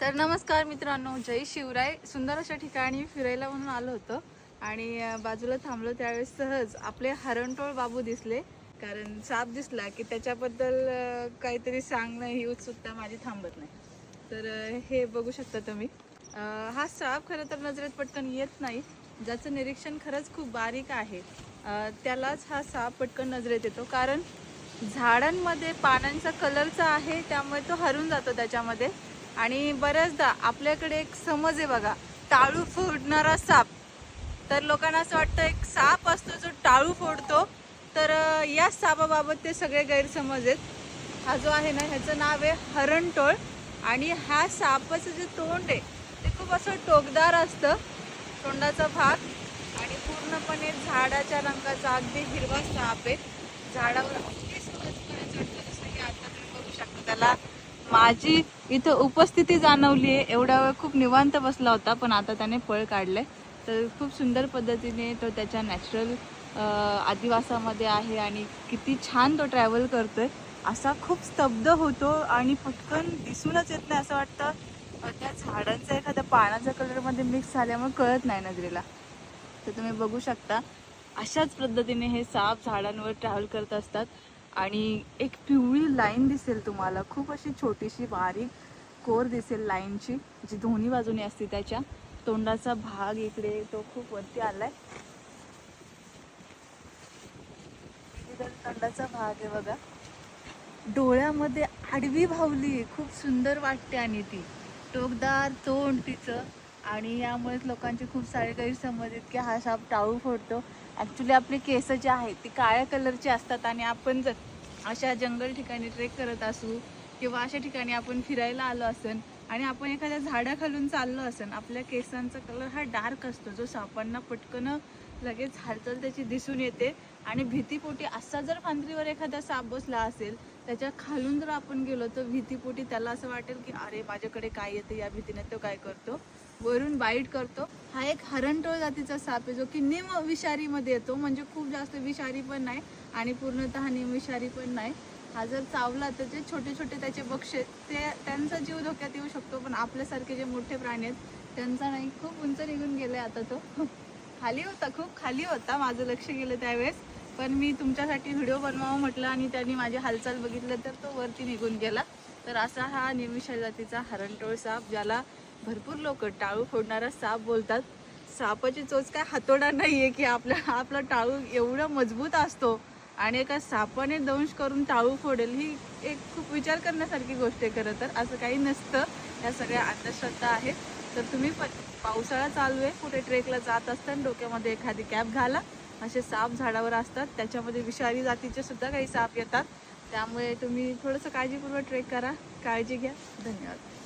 तर नमस्कार मित्रांनो जय शिवराय. सुंदर अशा ठिकाणी फिरायला म्हणून आलो होतो. आणि बाजूला थांबलो त्यावेळेस सहज आपले हरणटोळ बाबू दिसले. कारण साप दिसला की त्याच्याबद्दल काहीतरी सांगणं ही उत्सुकता माझी थांबत नाही. तर हे बघू शकता तुम्ही. हा साप खरं तर नजरेत पटकन येत नाही. ज्याचं निरीक्षण खरंच खूप बारीक आहे. त्यालाच हा साप पटकन नजरेत येतो. कारण झाडांमध्ये पानांचा कलरचा आहे त्यामुळे तो हरून जातो त्याच्यामध्ये. आणि बऱ्याचदा आपल्याकडे एक समज आहे बघा टाळू फोडणारा साप. तर लोकांना असं वाटतं एक साप असतो जो टाळू फोडतो. तर या सापाबाबत ते सगळे गैरसमज आहेत. हा जो आहे ना ह्याचं नाव आहे हरणटोळ. आणि ह्या सापाचं जे तोंड आहे ते खूप असं टोकदार असतं तोंडाचा भाग. आणि पूर्णपणे झाडाच्या रंगाचा अगदी हिरवा साप आहे. झाडावर अगदी सहजपणे चढतो जसं की आता तुम्ही बघू शकता. त्याला माझी इथं उपस्थिती जाणवली आहे एवढा वेळ खूप निवांत बसला होता पण आता त्याने पळ काढलंय. तर खूप सुंदर पद्धतीने तो त्याच्या नॅचरल आदिवासामध्ये आहे आणि किती छान तो ट्रॅव्हल करतोय. असा खूप स्तब्ध होतो आणि पटकन दिसूनच येत नाही असं वाटतं. त्या झाडांचा एखाद्या पानाच्या कलरमध्ये मिक्स झाल्यामुळे कळत नाही नजरेला. तर तुम्ही बघू शकता अशाच पद्धतीने हे साप झाडांवर ट्रॅव्हल करत असतात. आणि एक पिवळी लाईन दिसेल तुम्हाला. खूप अशी छोटीशी बारीक कोर दिसेल लाईनची जी दोन्ही बाजूने असते त्याच्या. तोंडाचा भाग इकडे तो खूप वरती आलाय. तोंडाचा भाग आहे बघा. डोळ्यामध्ये आडवी भावली खूप सुंदर वाटते आणि ती. टोकदार तोंड तिचं. आणि यामुळेच लोकांचे खूप सारे गैरसमज आहेत की हा साप टाळू फोडतो. ॲक्च्युली आपले केस जे आहेत ती काळ्या कलरची असतात आणि आपण जर अशा जंगल ठिकाणी ट्रेक करत असू किंवा अशा ठिकाणी आपण फिरायला आलो असन आणि आपण एखाद्या झाडाखालून चाललो असन आपल्या केसांचा कलर हा डार्क असतो. जो सापांना पटकन लगेच हालचाल त्याची दिसून येते आणि भीतीपोटी असा जर फांदरीवर एखादा साप बसला असेल त्याच्या खालून जर आपण गेलो तर भीतीपोटी त्याला असं वाटेल की अरे माझ्याकडे काय येते या भीतीने तो काय करतो? वरून बाईट करतो. हा एक हरणटोळ जातीचा साप आहे जो की निम विषारीमध्ये येतो. म्हणजे खूप जास्त विषारी पण नाही आणि पूर्णतः निमविषारी पण नाही. हा जर चावला तर जे छोटे छोटे त्याचे बक्षे आहेत ते त्यांचा जीव धोक्यात येऊ शकतो पण आपल्यासारखे जे मोठे प्राणी आहेत त्यांचा नाही. खूप उंच निघून गेलाय आता तो. खाली होता खूप खाली होता. माझं लक्ष गेलं त्यावेळेस. पण मी तुमच्यासाठी व्हिडिओ बनवावं म्हटलं आणि त्यांनी माझी हालचाल बघितलं तर तो वरती निघून गेला. तर असा हा निमिषा जातीचा हरणटोळ साप ज्याला भरपूर लोक टाळू फोडणारा साप बोलतात. सापाची चोच काय हातोडा नाही आहे की आपल्या आपला टाळू एवढा मजबूत असतो. आणि एका सापाने दंश करून टाळू फोडेल ही एक खूप विचार करण्यासारखी गोष्ट आहे खरं तर. असं काही नसतं. या सगळ्या अंधश्रद्धा आहेत. तर तुम्ही पण पावसाळा चालू आहे. कुठे ट्रेकला जात असताना डोक्यामध्ये एखादी कॅप घाला. असे साप झाडावर असतात. त्याच्यामध्ये विषारी जातीचे सुद्धा काही साप येतात. त्यामुळे तुम्ही थोडंसं काळजीपूर्वक ट्रेक करा. काळजी घ्या. धन्यवाद.